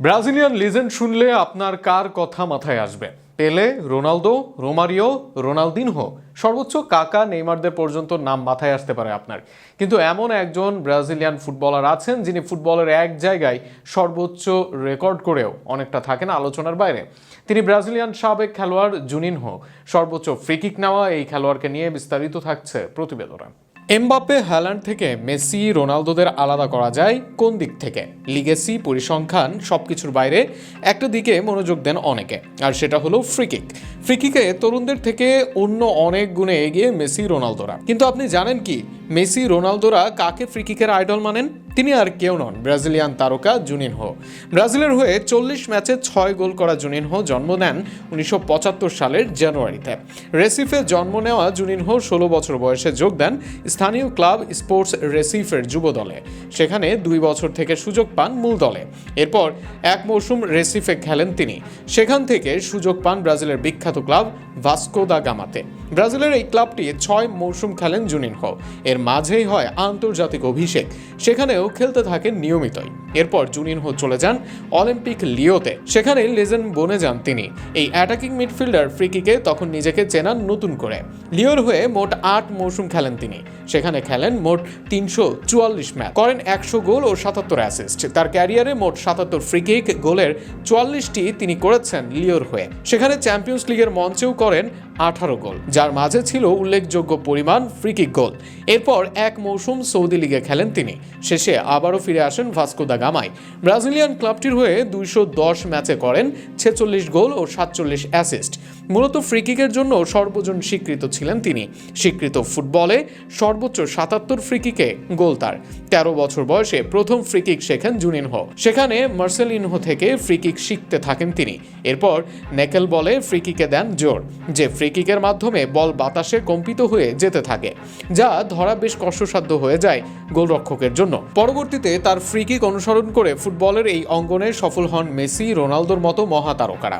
Brazilian legend শুনলে আপনার কার কথা মাথায় আসবে? পেলে, রোনালদো, রোমারিও, রোনালদিনহো? সর্বোচ্চ কাকা নেইমারদের পর্যন্ত নাম মাথায় আসতে পারে আপনার। কিন্তু এমন একজন ব্রাজিলিয়ান ফুটবলার আছেন যিনি ফুটবলের এক জায়গায় সর্বোচ্চ রেকর্ড করেও অনেকটা থাকেন আলোচনার বাইরে। তিনি ব্রাজিলিয়ান সাবেক খেলোয়াড় জুনিনহো। সর্বোচ্চ ফ্রিকিক নেওয়া এই খেলোয়াড়কে নিয়ে বিস্তারিত থাকছে প্রতিবেদনে। এমবাপ্পে হ্যালান্ড থেকে মেসি, রোনালদোদের আলাদা করা যায় কোন দিক থেকে? লিগেসি পরিসংখ্যান সব কিছুর বাইরে একটা দিকে মনোযোগ দেন অনেকে, আর সেটা হলো ফ্রিকিক ফ্রিকিকে তরুণদের থেকে অন্য অনেক গুণে এগিয়ে মেসি, রোনালদোরা। কিন্তু আপনি জানেন কি? মেসি, রোনালদোরা কাকে ফ্রিকিকের আইডল মানেন? তিনি আর কেউ নন। ব্রাজিলিয়ান তারকা জুনিনহো। ব্রাজিলের হয়ে চল্লিশ ম্যাচে ছয় গোল করা জুনিনহো জন্ম নেন উনিশশো পঁচাত্তর সালের জানুয়ারিতে। রেসিফে জন্ম নেওয়া জুনিনহো ষোলো বছর বয়সে যোগ দেন স্থানীয় ক্লাব স্পোর্টস রেসিফের যুব দলে। সেখানে দুই বছর থেকে সুযোগ পান মূল দলে। এরপর এক মৌসুম রেসিফে খেলেন তিনি। সেখান থেকে সুযোগ পান ব্রাজিলের বিখ্যাত ক্লাব ভাস্কো দা গামাতে। ব্রাজিলের এই ক্লাবটি ছয় মৌসুম খেলেন জুনিনহো। এর মাঝেই হয় আন্তর্জাতিক অভিষেক। সেখানেও খেলতে থাকেন নিয়মিতই। এরপর জুনিনহো চলে যান অলিম্পিক লিওতে। সেখানে লেজেন্ড বনে যান তিনি। এই অ্যাটাকিং মিডফিল্ডার ফ্রিকিকে তখন নিজেকে চেনান নতুন করে। লিওর হয়ে মোট আট মৌসুম খেলেন তিনি। সেখানে খেলেন মোট তিনশো চুয়াল্লিশ ম্যাচ। করেন একশো গোল ও সাতাত্তর অ্যাসিস্ট তার ক্যারিয়ারে মোট সাতাত্তর ফ্রিকিক গোলের চুয়াল্লিশটি তিনি করেছেন লিওর হয়ে। সেখানে চ্যাম্পিয়ন্স লিগের মঞ্চেও করেন আঠারো গোল। যার মাঝে ছিল উল্লেখযোগ্য পরিমাণ ফ্রিকিক গোল। এরপর এক মৌসুম সৌদি লিগে খেলেন তিনি। শেষে আবারও ফিরে আসেন ভাস্কো দা গামায়। ব্রাজিলিয়ান ক্লাবটির হয়ে দুইশো দশ ম্যাচে করেন ছেচল্লিশ গোল ও সাতচল্লিশ অ্যাসিস্ট। মূলত ফ্রিকিকের জন্য সর্বজন স্বীকৃত ছিলেন তিনি। স্বীকৃত ফুটবলে সর্বোচ্চ সাতাত্তর ফ্রিকিকে গোল তার তেরো বছর বয়সে প্রথম ফ্রিকিক শেখেন জুনিনহো। সেখানে মার্সেলিনহো থেকে ফ্রিকিক শিখতে থাকেন তিনি। এরপর নেকেল বলে ফ্রিকিকে দেন জোর, যে ফ্রিকিকের মাধ্যমে বল বাতাসে কম্পিত হয়ে যেতে থাকে, যা ধরা বেশ কষ্টসাধ্য হয়ে যায় গোলরক্ষকের জন্য। পরবর্তীতে তার ফ্রিকিক অনুসরণ করে ফুটবলের এই অঙ্গনে সফল হন মেসি, রোনালদোর মতো মহাতারকারা।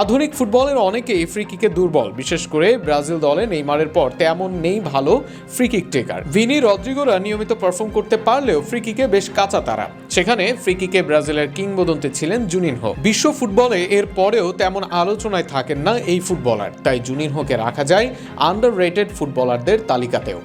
আধুনিক ফুটবলের অনেকেই ফ্রিকিকে দুর্বল। বিশেষ করে ব্রাজিল দলে নেইমারের পর তেমন নেই ভালো ফ্রি কিক টেকার। ভিনি রদ্রিগোরা নিয়মিত পারফর্ম করতে পারলেও ফ্রি কিকে বেশ কাঁচা তারা। সেখানে ফ্রি কিকে ব্রাজিলের কিংবদন্তি ছিলেন জুনিনহো। বিশ্ব ফুটবলে এর পরেও তেমন আলোচনায় থাকেন না এই ফুটবলার। তাই জুনিনহোকে রাখা যায় আন্ডার রেটেড ফুটবলারদের তালিকাতেও।